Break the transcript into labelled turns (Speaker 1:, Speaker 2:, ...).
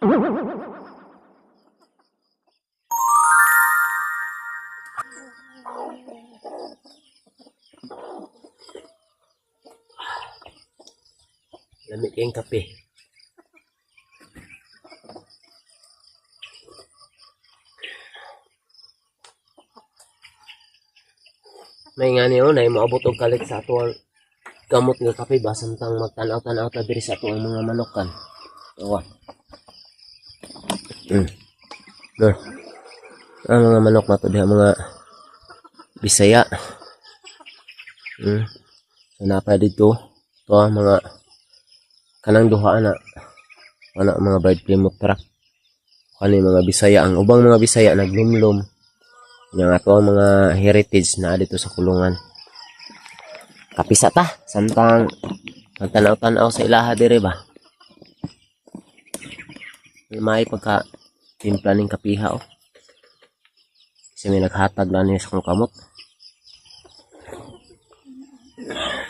Speaker 1: Lamig kayong kape. May nga niyo na maabot og kalit sa ato ang gamot nga kape ba samtang magtanaw-tanaw ta diri sa ato ang mga manokan. Awa. Mm. No. Ang mga manok na to diha mga Bisaya. Mm. So napa dito to mga kanang duha na ana mga bird plymouth truck kani mga Bisaya ang ubang mga Bisaya naglumlum yang ato ang mga heritage na dito sa kulungan kapisa ta samtang magtanaw-tanaw sa ilaha dire ba may pagka timpla ning kapiha oh. Kasi may naghatag na niya sa kamot